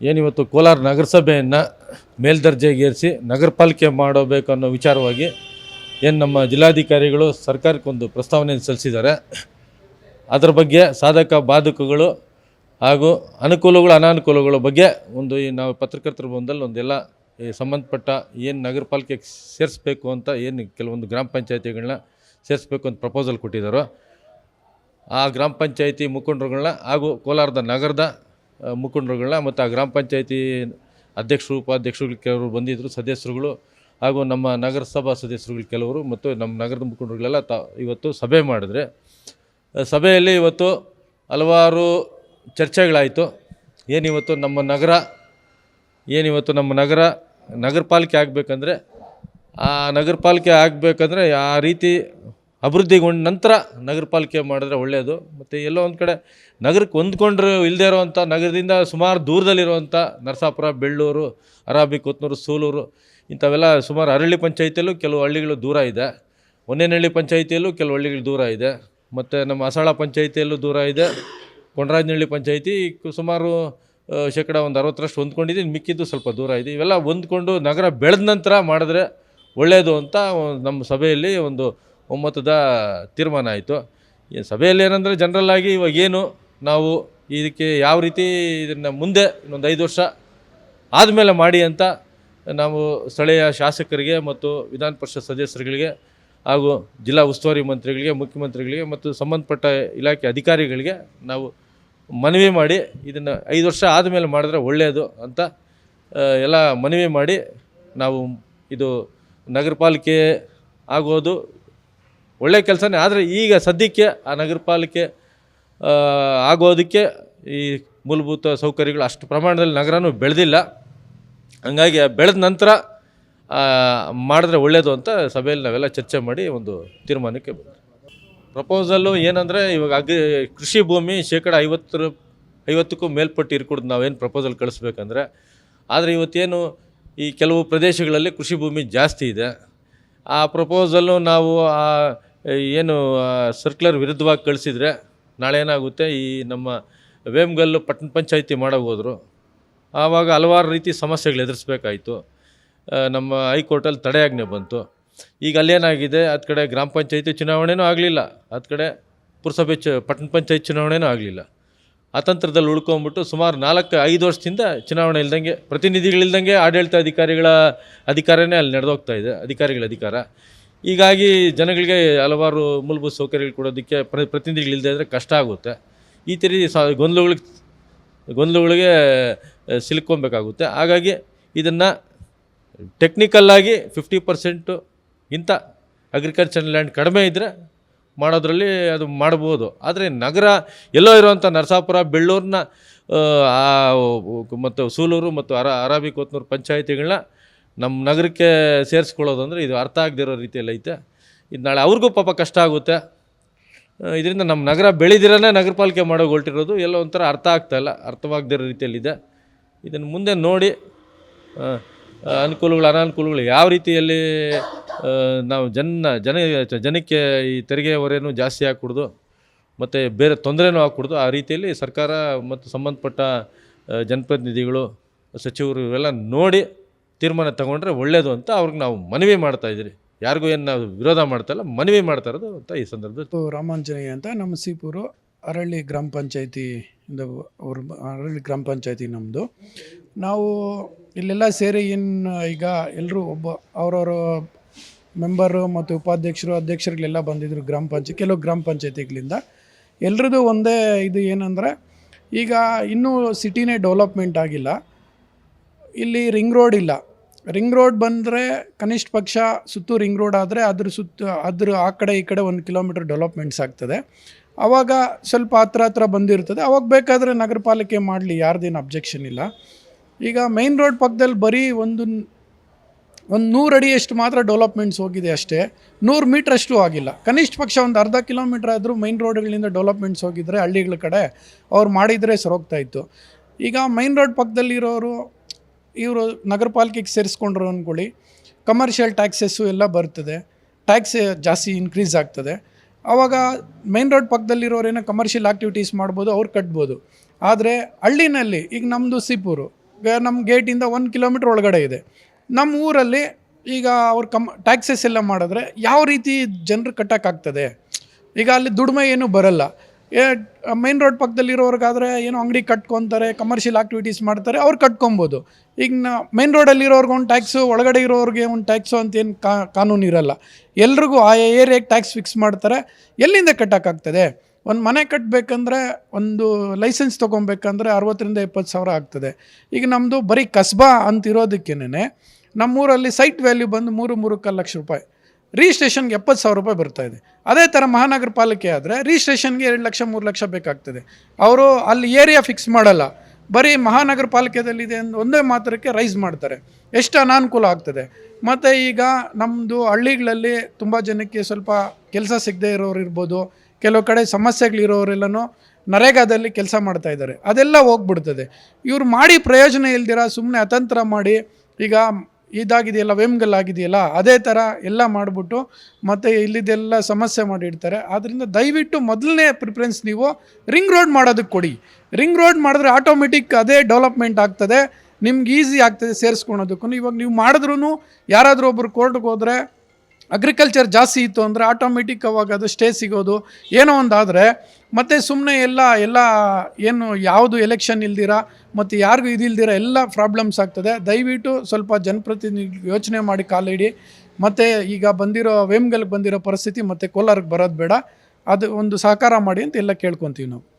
ಏನಿವತ್ತು ಕೋಲಾರ ನಗರಸಭೆಯನ್ನು ಮೇಲ್ದರ್ಜೆಗೇರಿಸಿ ನಗರ ಪಾಲಿಕೆ ಮಾಡಬೇಕು ಅನ್ನೋ ವಿಚಾರವಾಗಿ ಏನು ನಮ್ಮ ಜಿಲ್ಲಾಧಿಕಾರಿಗಳು ಸರ್ಕಾರಕ್ಕೊಂದು ಪ್ರಸ್ತಾವನೆಯನ್ನು ಸಲ್ಲಿಸಿದ್ದಾರೆ. ಅದರ ಬಗ್ಗೆ ಸಾಧಕ ಬಾಧಕಗಳು ಹಾಗೂ ಅನುಕೂಲಗಳು, ಅನಾನುಕೂಲಗಳ ಬಗ್ಗೆ ಒಂದು ಈ ನಾವು ಪತ್ರಕರ್ತರ ಬಂದಲ್ಲಿ ಒಂದೆಲ್ಲ ಈ ಸಂಬಂಧಪಟ್ಟ ಏನು ನಗರ ಪಾಲಿಕೆಗೆ ಸೇರಿಸ್ಬೇಕು ಅಂತ ಏನು ಕೆಲವೊಂದು ಗ್ರಾಮ ಪಂಚಾಯತಿಗಳನ್ನ ಸೇರಿಸ್ಬೇಕು ಅಂತ ಪ್ರಪೋಸಲ್ ಕೊಟ್ಟಿದ್ದಾರೋ. ಆ ಗ್ರಾಮ ಪಂಚಾಯತಿ ಮುಖಂಡರುಗಳನ್ನ ಹಾಗೂ ಕೋಲಾರದ ನಗರದ ಮುಖಂಡರುಗಳನ್ನ ಮತ್ತು ಆ ಗ್ರಾಮ ಪಂಚಾಯತಿ ಅಧ್ಯಕ್ಷರು ಉಪಾಧ್ಯಕ್ಷರು ಕೆಲವರು ಬಂದಿದ್ದರು, ಸದಸ್ಯರುಗಳು ಹಾಗೂ ನಮ್ಮ ನಗರಸಭಾ ಸದಸ್ಯರುಗಳು ಕೆಲವರು ಮತ್ತು ನಮ್ಮ ನಗರದ ಮುಖಂಡರುಗಳೆಲ್ಲ ತ, ಇವತ್ತು ಸಭೆ ಮಾಡಿದ್ರೆ ಸಭೆಯಲ್ಲಿ ಇವತ್ತು ಹಲವಾರು ಚರ್ಚೆಗಳಾಯಿತು. ಏನಿವತ್ತು ನಮ್ಮ ನಗರ ಏನಿವತ್ತು ನಮ್ಮ ನಗರ ನಗರ ಪಾಲಿಕೆ ಆಗಬೇಕಂದ್ರೆ, ಆ ನಗರ ಪಾಲಿಕೆ ಆಗಬೇಕಂದ್ರೆ ಆ ರೀತಿ ಅಭಿವೃದ್ಧಿಗೊಂಡ ನಂತರ ನಗರ ಪಾಲಿಕೆ ಮಾಡಿದ್ರೆ ಒಳ್ಳೆಯದು. ಮತ್ತು ಎಲ್ಲೋ ಒಂದು ಕಡೆ ನಗರಕ್ಕೆ ಹೊಂದ್ಕೊಂಡ್ರೆ ಇಲ್ಲದೆ ಇರೋವಂಥ ನಗರದಿಂದ ಸುಮಾರು ದೂರದಲ್ಲಿರುವಂಥ ನರಸಾಪುರ, ಬೆಳ್ಳೂರು ಅರಾಬಿ ಕೊತ್ನೂರು, ಸೂಲೂರು ಇಂಥವೆಲ್ಲ ಸುಮಾರು ಅರಳಿ ಪಂಚಾಯಿತಿಯಲ್ಲೂ ಕೆಲವು ಹಳ್ಳಿಗಳು ದೂರ ಇದೆ. ಒಂದೇನಹಳ್ಳಿ ಪಂಚಾಯಿತಿಯಲ್ಲೂ ಕೆಲವು ಹಳ್ಳಿಗಳು ದೂರ ಇದೆ. ಮತ್ತು ನಮ್ಮ ಅಸಾಳ ಪಂಚಾಯಿತಿಯಲ್ಲೂ ದೂರ ಇದೆ. ಕೊಂಡರಾಜನಹಳ್ಳಿ ಪಂಚಾಯಿತಿ ಸುಮಾರು ಶೇಕಡ ಒಂದು ಅರವತ್ತರಷ್ಟು ಹೊಂದ್ಕೊಂಡಿದೆ. ಮಿಕ್ಕಿದ್ದು ಸ್ವಲ್ಪ ದೂರ ಇದೆ. ಇವೆಲ್ಲ ಹೊಂದ್ಕೊಂಡು ನಗರ ಬೆಳೆದ ನಂತರ ಮಾಡಿದ್ರೆ ಒಳ್ಳೆಯದು ಅಂತ ನಮ್ಮ ಸಭೆಯಲ್ಲಿ ಒಂದು ಒಮ್ಮತದ ತೀರ್ಮಾನ ಆಯಿತು. ಸಭೆಯಲ್ಲಿ ಏನಂದರೆ ಜನರಲ್ ಆಗಿ ಇವಾಗ ಏನು ನಾವು ಇದಕ್ಕೆ ಯಾವ ರೀತಿ ಇದನ್ನು ಮುಂದೆ ಇನ್ನೊಂದು ಐದು ವರ್ಷ ಆದಮೇಲೆ ಮಾಡಿ ಅಂತ ನಾವು ಸ್ಥಳೀಯ ಶಾಸಕರಿಗೆ ಮತ್ತು ವಿಧಾನ ಪರಿಷತ್ ಸದಸ್ಯರುಗಳಿಗೆ ಹಾಗೂ ಜಿಲ್ಲಾ ಉಸ್ತುವಾರಿ ಮಂತ್ರಿಗಳಿಗೆ, ಮುಖ್ಯಮಂತ್ರಿಗಳಿಗೆ ಮತ್ತು ಸಂಬಂಧಪಟ್ಟ ಇಲಾಖೆ ಅಧಿಕಾರಿಗಳಿಗೆ ನಾವು ಮನವಿ ಮಾಡಿ ಇದನ್ನು ಐದು ವರ್ಷ ಆದಮೇಲೆ ಮಾಡಿದ್ರೆ ಒಳ್ಳೆಯದು ಅಂತ ಎಲ್ಲ ಮನವಿ ಮಾಡಿ ನಾವು ಇದು ನಗರ ಪಾಲಿಕೆ ಆಗೋದು ಒಳ್ಳೆಯ ಕೆಲಸನೇ. ಆದರೆ ಈಗ ಸದ್ಯಕ್ಕೆ ಆ ನಗರ ಪಾಲಿಕೆ ಆಗೋದಕ್ಕೆ ಈ ಮೂಲಭೂತ ಸೌಕರ್ಯಗಳು ಅಷ್ಟು ಪ್ರಮಾಣದಲ್ಲಿ ನಗರನೂ ಬೆಳೆದಿಲ್ಲ. ಹಂಗಾಗಿ ಬೆಳೆದ ನಂತರ ಮಾಡಿದ್ರೆ ಒಳ್ಳೆಯದು ಅಂತ ಸಭೆಯಲ್ಲಿ ನಾವೆಲ್ಲ ಚರ್ಚೆ ಮಾಡಿ ಒಂದು ತೀರ್ಮಾನಕ್ಕೆ ಬಂದರು ಪ್ರಪೋಸಲ್ಲು ಏನಂದರೆ, ಇವಾಗ ಅಗ್ರಿ, ಕೃಷಿ ಭೂಮಿ ಶೇಕಡ ಐವತ್ತರ ಐವತ್ತಕ್ಕೂ ಮೇಲ್ಪಟ್ಟು ಇರ್ಕೊಡ್ದು ನಾವೇನು ಪ್ರಪೋಸಲ್ ಕಳಿಸ್ಬೇಕಂದ್ರೆ, ಆದರೆ ಇವತ್ತೇನು ಈ ಕೆಲವು ಪ್ರದೇಶಗಳಲ್ಲಿ ಕೃಷಿ ಭೂಮಿ ಜಾಸ್ತಿ ಇದೆ. ಆ ಪ್ರಪೋಸಲ್ಲು ನಾವು ಆ ಏನು ಸರ್ಕ್ಯುಲರ್ ವಿರುದ್ಧವಾಗಿ ಕಳಿಸಿದರೆ ನಾಳೆ ಏನಾಗುತ್ತೆ? ಈ ನಮ್ಮ ವೇಮ್ಗಲ್ಲು ಪಟ್ಟಣ ಪಂಚಾಯಿತಿ ಮಾಡೋಕೆ ಹೋದರು. ಆವಾಗ ಹಲವಾರು ರೀತಿ ಸಮಸ್ಯೆಗಳು ಎದುರಿಸ್ಬೇಕಾಯಿತು. ನಮ್ಮ ಹೈಕೋರ್ಟಲ್ಲಿ ತಡೆಯಾಜ್ಞೆ ಬಂತು. ಈಗ ಅಲ್ಲೇನಾಗಿದೆ? ಹತ್ತು ಕಡೆ ಗ್ರಾಮ ಪಂಚಾಯಿತಿ ಚುನಾವಣೆನೂ ಆಗಲಿಲ್ಲ. ಹತ್ತು ಕಡೆ ಪುರಸಭೆ ಚು, ಪಟ್ಟಣ ಪಂಚಾಯತ್ ಚುನಾವಣೆನೂ ಆಗಲಿಲ್ಲ. ಅತಂತ್ರದಲ್ಲಿ ಉಳ್ಕೊಂಬಿಟ್ಟು ಸುಮಾರು ನಾಲ್ಕು, ಐದು ವರ್ಷದಿಂದ ಚುನಾವಣೆ ಇಲ್ದಂಗೆ, ಪ್ರತಿನಿಧಿಗಳಿಲ್ದಂಗೆ ಆಡಳಿತ ಅಧಿಕಾರಿಗಳ ಅಧಿಕಾರನೇ ಅಲ್ಲಿ ನಡೆದೋಗ್ತಾ ಇದೆ, ಅಧಿಕಾರಿಗಳ ಅಧಿಕಾರ. ಹೀಗಾಗಿ ಜನಗಳಿಗೆ ಹಲವಾರು ಮೂಲಭೂತ ಸೌಕರ್ಯಗಳು ಕೊಡೋದಕ್ಕೆ ಪ್ರ ಪ್ರತಿನಿಧಿಗಳಿಲ್ಲದೆ ಇದ್ದರೆ ಕಷ್ಟ ಆಗುತ್ತೆ. ಈ ಥರ ಸ, ಗೊಂದಲಗಳಿಗೆ ಗೊಂದಲಗಳಿಗೆ ಸಿಲುಕೊಬೇಕಾಗುತ್ತೆ ಹಾಗಾಗಿ ಇದನ್ನು ಟೆಕ್ನಿಕಲ್ಲಾಗಿ ಫಿಫ್ಟಿ ಪರ್ಸೆಂಟು ಇಂಥ ಅಗ್ರಿಕಲ್ಚರ್ ಲ್ಯಾಂಡ್ ಕಡಿಮೆ ಇದ್ದರೆ ಮಾಡೋದ್ರಲ್ಲಿ ಅದು ಮಾಡ್ಬೋದು. ಆದರೆ ನಗರ ಎಲ್ಲೋ ಇರುವಂಥ ನರಸಾಪುರ ಬೆಳ್ಳೂರನ್ನ ಮತ್ತು ಸೂಲೂರು ಮತ್ತು ಅರ ಅರಾಬಿ ಕೊತ್ನೂರು ಪಂಚಾಯಿತಿಗಳನ್ನ ನಮ್ಮ ನಗರಕ್ಕೆ ಸೇರಿಸ್ಕೊಳ್ಳೋದು ಅಂದರೆ ಇದು ಅರ್ಥ ಆಗದಿರೋ ರೀತಿಯಲ್ಲಿ ಐತೆ. ಇದು ನಾಳೆ ಅವ್ರಿಗೂ ಪಾಪ ಕಷ್ಟ ಆಗುತ್ತೆ. ಇದರಿಂದ ನಮ್ಮ ನಗರ ಬೆಳೆದಿರನೇ ನಗರ ಪಾಲಿಕೆ ಮಾಡೋಕೆ ಹೊರಟಿರೋದು ಎಲ್ಲ ಒಂಥರ ಅರ್ಥ ಆಗ್ತಾಯಿಲ್ಲ ಅರ್ಥವಾಗದಿರೋ ರೀತಿಯಲ್ಲಿದೆ ಇದನ್ನು ಮುಂದೆ ನೋಡಿ ಅನುಕೂಲಗಳು, ಅನಾನುಕೂಲಗಳು ಯಾವ ರೀತಿಯಲ್ಲಿ ನಾವು ಜನ ಜನ, ಜನಕ್ಕೆ ಈ ತೆರಿಗೆ ಹೊರೆಯೂ ಜಾಸ್ತಿ ಹಾಕ್ಕೊಡ್ದು, ಮತ್ತು ಬೇರೆ ತೊಂದರೆನೂ ಹಾಕ್ಕೊಡ್ದು, ಆ ರೀತಿಯಲ್ಲಿ ಸರ್ಕಾರ ಮತ್ತು ಸಂಬಂಧಪಟ್ಟ ಜನಪ್ರತಿನಿಧಿಗಳು, ಸಚಿವರು ಇವೆಲ್ಲ ನೋಡಿ ತೀರ್ಮಾನ ತಗೊಂಡ್ರೆ ಒಳ್ಳೆಯದು ಅಂತ ಅವ್ರಿಗೆ ನಾವು ಮನವಿ ಮಾಡ್ತಾ ಇದ್ದೀರಿ. ಯಾರಿಗೂ ಏನು ನಾವು ವಿರೋಧ ಮಾಡ್ತಾಯಿಲ್ಲ ಮನವಿ ಮಾಡ್ತಾ ಇರೋದು ಅಂತ ಈ ಸಂದರ್ಭದಲ್ಲಿ ರಾಮಾಂಜನೇಯ ಅಂತ ನಮ್ಮ ಸೀಪೂರು ಅರಳ್ಳಿ ಗ್ರಾಮ ಪಂಚಾಯತಿಯಿಂದ ಅವ್ರ ಅರಳ್ಳಿ ಗ್ರಾಮ ಪಂಚಾಯತಿ ನಮ್ಮದು ನಾವು ಇಲ್ಲೆಲ್ಲ ಸೇರಿ ಏನು ಈಗ ಎಲ್ಲರೂ ಒಬ್ಬ ಅವರವರ ಮೆಂಬರು ಮತ್ತು ಉಪಾಧ್ಯಕ್ಷರು, ಅಧ್ಯಕ್ಷರುಗಳೆಲ್ಲ ಬಂದಿದ್ದರು ಗ್ರಾಮ ಪಂಚಾಯತ್, ಕೆಲವು ಗ್ರಾಮ ಪಂಚಾಯತಿಗಳಿಂದ. ಎಲ್ರದ್ದು ಒಂದೇ ಇದು ಏನಂದರೆ ಈಗ ಇನ್ನೂ ಸಿಟಿನೇ ಡೆವಲಪ್ಮೆಂಟ್ ಆಗಿಲ್ಲ. ಇಲ್ಲಿ ರಿಂಗ್ ರೋಡ್ ಇಲ್ಲ. ರಿಂಗ್ ರೋಡ್ ಬಂದರೆ ಕನಿಷ್ಠ ಪಕ್ಷ ಸುತ್ತು ರಿಂಗ್ ರೋಡ್ ಆದರೆ ಅದ್ರ ಸುತ್ತ, ಅದ್ರ ಆ ಕಡೆ ಈ ಕಡೆ ಒಂದು ಕಿಲೋಮೀಟರ್ ಡೆವಲಪ್ಮೆಂಟ್ಸ್ ಆಗ್ತದೆ. ಆವಾಗ ಸ್ವಲ್ಪ ಹತ್ರ ಹತ್ರ ಬಂದಿರ್ತದೆ. ಅವಾಗ ಬೇಕಾದರೆ ನಗರ ಪಾಲಿಕೆ ಮಾಡಲಿ, ಯಾರ್ದೇನು ಅಬ್ಜೆಕ್ಷನ್ ಇಲ್ಲ. ಈಗ ಮೈನ್ ರೋಡ್ ಪಕ್ಕದಲ್ಲಿ ಬರೀ ಒಂದು ಒಂದು ನೂರು ಅಡಿಯಷ್ಟು ಮಾತ್ರ ಡೆವಲಪ್ಮೆಂಟ್ಸ್ ಹೋಗಿದೆ ಅಷ್ಟೇ. ನೂರು ಮೀಟ್ರ್ ಅಷ್ಟು ಆಗಿಲ್ಲ. ಕನಿಷ್ಠ ಪಕ್ಷ ಒಂದು ಅರ್ಧ ಕಿಲೋಮೀಟ್ರ್ ಆದರೂ ಮೈನ್ ರೋಡ್ಗಳಿಂದ ಡೆವಲಪ್ಮೆಂಟ್ಸ್ ಹೋಗಿದ್ರೆ ಹಳ್ಳಿಗಳ ಕಡೆ ಅವ್ರು ಮಾಡಿದರೆ ಸರೋಗ್ತಾ ಇತ್ತು. ಈಗ ಮೈನ್ ರೋಡ್ ಪಕ್ಕದಲ್ಲಿರೋರು ಇವರು ನಗರ ಪಾಲಿಕೆಗೆ ಸೇರಿಸ್ಕೊಂಡ್ರು ಅಂದ್ಕೊಳ್ಳಿ ಕಮರ್ಷಿಯಲ್ ಟ್ಯಾಕ್ಸಸ್ಸು ಎಲ್ಲ ಬರ್ತದೆ ಟ್ಯಾಕ್ಸ್ ಜಾಸ್ತಿ ಇನ್ಕ್ರೀಸ್ ಆಗ್ತದೆ. ಆವಾಗ ಮೇನ್ ರೋಡ್ ಪಕ್ಕದಲ್ಲಿರೋರೇನೋ ಕಮರ್ಷಿಯಲ್ ಆ್ಯಕ್ಟಿವಿಟೀಸ್ ಮಾಡ್ಬೋದು, ಅವ್ರು ಕಟ್ಬೋದು. ಆದರೆ ಹಳ್ಳಿನಲ್ಲಿ, ಈಗ ನಮ್ಮದು ಸಿಪೂರು ನಮ್ಮ ಗೇಟಿಂದ ಒಂದು ಕಿಲೋಮೀಟ್ರ್ ಒಳಗಡೆ ಇದೆ. ನಮ್ಮ ಊರಲ್ಲಿ ಈಗ ಅವ್ರು ಕಮ್ ಟ್ಯಾಕ್ಸಸ್ ಎಲ್ಲ ಮಾಡಿದ್ರೆ ಯಾವ ರೀತಿ ಜನರು ಕಟ್ಟೋಕ್ಕಾಗ್ತದೆ? ಈಗ ಅಲ್ಲಿ ದುಡಿಮೆ ಏನೂ ಬರಲ್ಲ. ಮೈನ್ ರೋಡ್ ಪಕ್ಕದಲ್ಲಿರೋರ್ಗಾದ್ರೆ ಏನೋ ಅಂಗಡಿ ಕಟ್ಕೊತಾರೆ ಕಮರ್ಷಿಯಲ್ ಆಕ್ಟಿವಿಟೀಸ್ ಮಾಡ್ತಾರೆ, ಅವ್ರು ಕಟ್ಕೊಬೋದು. ಈಗ ನಾ ಮೇನ್ ರೋಡಲ್ಲಿರೋರ್ಗೆ ಒಂದು ಟ್ಯಾಕ್ಸು ಒಳಗಡೆ ಇರೋರಿಗೆ ಒಂದು ಟ್ಯಾಕ್ಸು ಅಂತೇನು ಕಾನೂನು ಇರಲ್ಲ. ಎಲ್ರಿಗೂ ಆ ಏರಿಯಾಗೆ ಟ್ಯಾಕ್ಸ್ ಫಿಕ್ಸ್ ಮಾಡ್ತಾರೆ, ಎಲ್ಲಿಂದ ಕಟ್ಟೋಕ್ಕಾಗ್ತದೆ? ಒಂದು ಮನೆ ಕಟ್ಟಬೇಕಂದ್ರೆ ಒಂದು ಲೈಸೆನ್ಸ್ ತೊಗೊಬೇಕಂದ್ರೆ ಅರವತ್ತರಿಂದ ಇಪ್ಪತ್ತು ಸಾವಿರ ಆಗ್ತದೆ. ಈಗ ನಮ್ಮದು ಬರೀ ಕಸ್ಬಾ ಅಂತಿರೋದಕ್ಕೇನೆ ನಮ್ಮೂರಲ್ಲಿ ಸೈಟ್ ವ್ಯಾಲ್ಯೂ ಬಂದು ಮೂರು ಮೂರು ಲಕ್ಷ ರೂಪಾಯಿ. ರಿಜಿಸ್ಟ್ರೇಷನ್ಗೆ ಎಪ್ಪತ್ತು ಸಾವಿರ ರೂಪಾಯಿ ಬರ್ತಾ ಇದೆ. ಅದೇ ಥರ ಮಹಾನಗರ ಪಾಲಿಕೆ ಆದರೆ ರಿಜಿಸ್ಟ್ರೇಷನ್ಗೆ ಎರಡು ಲಕ್ಷ, ಮೂರು ಲಕ್ಷ ಬೇಕಾಗ್ತದೆ. ಅವರು ಅಲ್ಲಿ ಏರಿಯಾ ಫಿಕ್ಸ್ ಮಾಡಲ್ಲ. ಬರೀ ಮಹಾನಗರ ಪಾಲಿಕೆದಲ್ಲಿದೆ ಎಂದು ಒಂದೇ ಮಾತ್ರಕ್ಕೆ ರೈಸ್ ಮಾಡ್ತಾರೆ. ಎಷ್ಟು ಅನಾನುಕೂಲ ಆಗ್ತದೆ. ಮತ್ತು ಈಗ ನಮ್ಮದು ಹಳ್ಳಿಗಳಲ್ಲಿ ತುಂಬ ಜನಕ್ಕೆ ಸ್ವಲ್ಪ ಕೆಲಸ ಸಿಗದೆ ಇರೋರು ಇರ್ಬೋದು. ಕೆಲವು ಕಡೆ ಸಮಸ್ಯೆಗಳಿರೋರೆಲ್ಲನೂ ನರೇಗಾದಲ್ಲಿ ಕೆಲಸ ಮಾಡ್ತಾ ಇದ್ದಾರೆ. ಅದೆಲ್ಲ ಹೋಗ್ಬಿಡ್ತದೆ. ಇವ್ರು ಮಾಡಿ ಪ್ರಯೋಜನ ಇಲ್ದಿರ ಸುಮ್ಮನೆ ಅತಂತ್ರ ಮಾಡಿ ಈಗ ಇದಾಗಿದೆಯಲ್ಲ ವೇಮ್ಗಲ್ ಆಗಿದೆಯಲ್ಲ ಅದೇ ಥರ ಎಲ್ಲ ಮಾಡಿಬಿಟ್ಟು ಮತ್ತು ಇಲ್ಲಿದೆಲ್ಲ ಸಮಸ್ಯೆ ಮಾಡಿಡ್ತಾರೆ ಆದ್ದರಿಂದ ದಯವಿಟ್ಟು ಮೊದಲನೇ ಪ್ರಿಫರೆನ್ಸ್ ನೀವು ರಿಂಗ್ ರೋಡ್ ಮಾಡೋದಕ್ಕೆ ಕೊಡಿ. ರಿಂಗ್ ರೋಡ್ ಮಾಡಿದ್ರೆ ಆಟೋಮೆಟಿಕ್ ಅದೇ ಡೆವಲಪ್ಮೆಂಟ್ ಆಗ್ತದೆ, ನಿಮ್ಗೆ ಈಸಿ ಆಗ್ತದೆ ಸೇರಿಸ್ಕೊಳೋದಕ್ಕೂ ಇವಾಗ ನೀವು ಮಾಡಿದ್ರೂ ಯಾರಾದರೂ ಒಬ್ಬರು ಕೋರ್ಟ್ಗೆ ಹೋದರೆ ಅಗ್ರಿಕಲ್ಚರ್ ಜಾಸ್ತಿ ಇತ್ತು ಅಂದರೆ ಆಟೋಮೆಟಿಕ್ ಅವಾಗ ಅದು ಸ್ಟೇ ಸಿಗೋದು. ಏನೋ ಒಂದಾದರೆ, ಮತ್ತು ಸುಮ್ಮನೆ ಎಲ್ಲ ಎಲ್ಲ ಏನು ಯಾವುದು ಎಲೆಕ್ಷನ್ ಇಲ್ದಿರ, ಮತ್ತು ಯಾರಿಗೂ ಇದಿಲ್ದಿರ ಎಲ್ಲ ಪ್ರಾಬ್ಲಮ್ಸ್ ಆಗ್ತದೆ. ದಯವಿಟ್ಟು ಸ್ವಲ್ಪ ಜನಪ್ರತಿನಿಧಿ ಯೋಚನೆ ಮಾಡಿ ಕಾಲಿಡಿ. ಮತ್ತು ಈಗ ಬಂದಿರೋ ವೇಮ್ಗಲ್ಗೆ ಬಂದಿರೋ ಪರಿಸ್ಥಿತಿ ಮತ್ತು ಕೋಲಾರಕ್ಕೆ ಬರೋದು ಬೇಡ. ಅದು ಒಂದು ಸಹಕಾರ ಮಾಡಿ ಅಂತ ಎಲ್ಲ ಕೇಳ್ಕೊತೀವಿ ನಾವು.